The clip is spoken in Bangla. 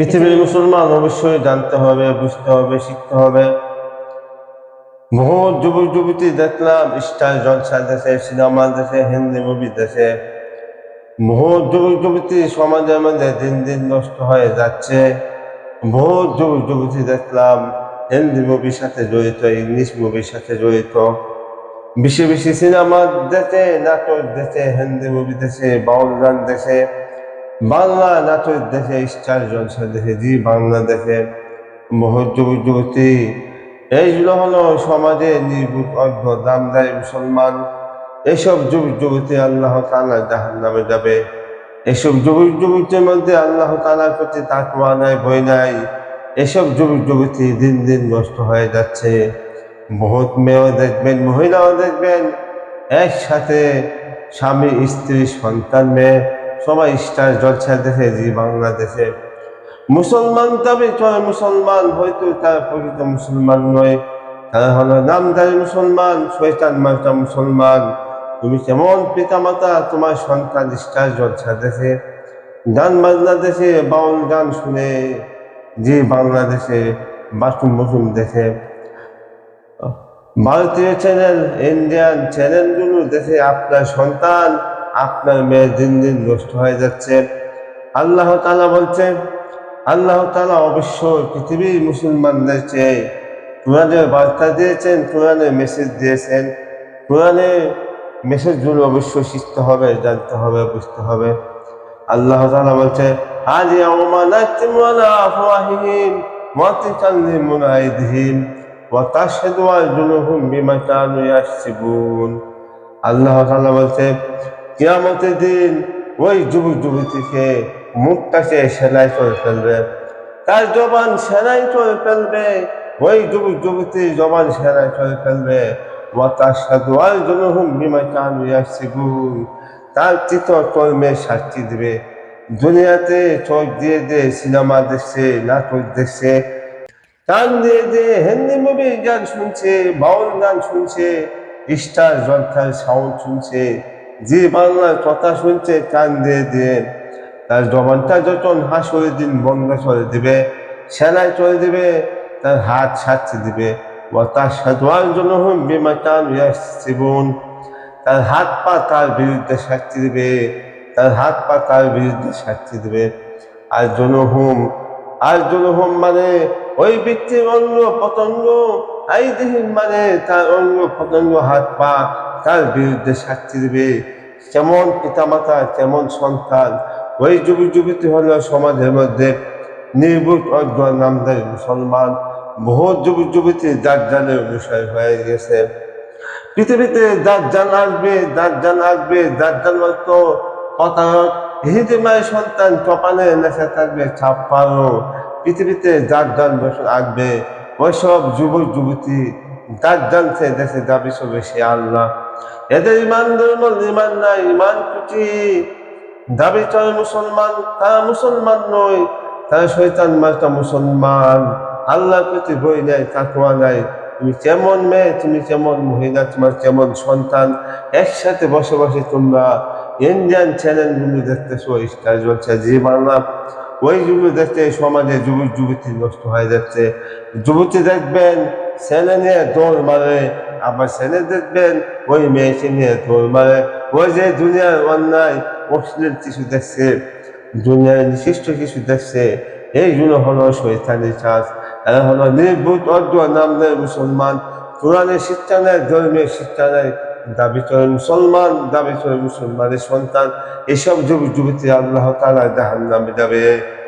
পৃথিবীর মুসলমান অবশ্যই জানতে হবে, বুঝতে হবে, শিখতে হবে। বহু যুবক যুবতী দেখলাম, স্টার জলসা দেশে সিনেমা দেশে, হিন্দি মুভি দেশে। বহু যুবক যুবতী সমাজের মধ্যে দিন দিন নষ্ট হয়ে যাচ্ছে। বহু যুবক যুবতী দেখলাম, হিন্দি মুভির সাথে জড়িত, ইংলিশ মুভির সাথে জড়িত। বেশি বেশি সিনেমা দেখে নাটক দেখে হিন্দি মুভি দেশে, বাউল গান দেখে বাংলা নাটক দেখে স্টার জলসা দেখে, জি বাংলা দেখে। বহু যুবক যুবতী এইগুলো হলো সমাজে নির্ভূত অজ্ঞ দামদারি, মুসলমান। এসব যুবক যুবতী আল্লাহ তালা জাহান নামে যাবে। এসব যুবক যুবতীর মধ্যে আল্লাহ তালার প্রতি তাকওয়া নাই বই নাই। এসব যুবক যুবতী দিন দিন নষ্ট হয়ে যাচ্ছে। বহুত মেয়েও দেখবেন, মহিলাও দেখবেন, একসাথে স্বামী, স্ত্রী, সন্তান, মেয়ে। সবাই স্টার জলসা দেখে জি বাংলাদেশে। মুসলমান তবে চলে মুসলমান, হয়তো তারা প্রকৃত মুসলমান নয়। তারা হলো নামদারি মুসলমান শৈতান মার্কা মুসলমান। তুমি কেমন পিতামাতা, তোমার সন্তান স্টার জলসা দেখে গান বাংলাদেশে বাউল গান শুনে যে বাংলাদেশে বাসুম বসুম দেখে ভারতীয় চ্যানেল ইন্ডিয়ান চ্যানেলগুলো দেখে আপনার সন্তান আপনার মেয়ে দিন দিন নষ্ট হয়ে যাচ্ছে। আল্লাহ তালা বলছেন, আল্লাহ তালা অবশ্যই পৃথিবীর মুসলমানদের চেয়ে কোরআনের বার্তা দিয়েছেন কোরআনের মেসেজ দিয়েছেন। কোরআনের মেসেজগুলো অবশ্যই শিখতে হবে, জানতে হবে, বুঝতে হবে। আল্লাহ তালা বলছে আজ আল্লাহ বলছে কিয়ামতের দিন ওই যুবক যুবতীকে মুখটাকে সেলাই করে ফেলবে। তার জবান সেলাই করে ফেলবে। ওই যুবক যুবতী জবান সেলাই করে ফেলবে। ওয়া তাশহাদু আরজুলুহুম বিমা কানু ইয়াকসিবুন তার চিত কর্মে সাক্ষী দিবে। দুনিয়াতে চোখ দিয়ে দিয়ে সিনেমা দেখছে, নাটক দেখছে। কান দিয়ে দিয়ে হিন্দি মুভি গান শুনছে, বাউল গান শুনছে। স্টার জলখার সাউন্ড শুনছে। যে বাংলার কথা শুনছে কান দিয়ে। দিয়ে তার জবানটা যখন হাসরে দিন, বন্ধ করে দিবে। সেলাই চলে দিবে, তার হাত সাথে দিবে। ও তার সাধুয়ার জন্য হুম বিমা কান জীবন। তার হাত পা তার বিরুদ্ধে সাক্ষী দিবে। তার হাত পা তার বিরুদ্ধে সাক্ষী দিবে। আর জনহুম আর জনহুম মানে ওই ব্যক্তির অঙ্গ পতঙ্গ আইদিহীন মানে তার অঙ্গ পতঙ্গ হাত পা, তার বিরুদ্ধে সাক্ষী দিবে। কেমন পিতামাতা কেমন সন্তান, ওই যুবক যুবতী হলো সমাজের মধ্যে নির্ভুত অজ্ঞ নামদারি মুসলমান। বহু যুবক যুবতী দাজ্জালের বিষয় হয়ে গেছে। পৃথিবীতে দাজ্জাল আসবে দাজ্জাল আসবে, দাজ্জাল তো প্রতারক হিদিমায় সন্তান কপালে নেশা থাকবে ছাপ্পানো পৃথিবীতে দাজ্জাল বসে আসবে ওইসব যুবক যুবতী দাজ্জাল সে দেশে যাবে সব বেশি আল্লাহ। এদের ইমান ধর্ম ইমান নাই, ইমান কুচি দাবি চলে মুসলমান তা মুসলমান নয়, তারা শৈতান মার্কা মুসলমান। আল্লাহর প্রতি বই নাই তাকুয়া নাই। তুমি কেমন মেয়ে, তুমি কেমন মহিলা, তোমার কেমন সন্তান? একসাথে বসে বসে তোমরা ইন্ডিয়ান চ্যানেলগুলো দেখতেছো স্টার চলছে জি বাংলা ওইগুলো দেখতে সমাজে যুবক যুবতী নষ্ট হয়ে যাচ্ছে। যুবতী দেখবেন, ছেলে নিয়ে দৌড় মারে, আবার ছেলে দেখবেন, ওই মেয়েকে নিয়ে দৌড় মারে। ওই যে দুনিয়ার অন্যায়, অশ্লীল কিছু দেখছে, দুনিয়ার নিশিষ্ট কিছু দেখছে এইগুলো হলো শৈতানি চাষ। এরা হলো নির্ভূত অর্ধ নামদের মুসলমান। কোরআনের শিক্ষা নেয়, ধর্মীয় শিক্ষা নেয়। দাবি করে মুসলমান, দাবি করে মুসলমানের সন্তান, এসব যুবক যুবতী আল্লাহ তালা জাহান নামে যাবে।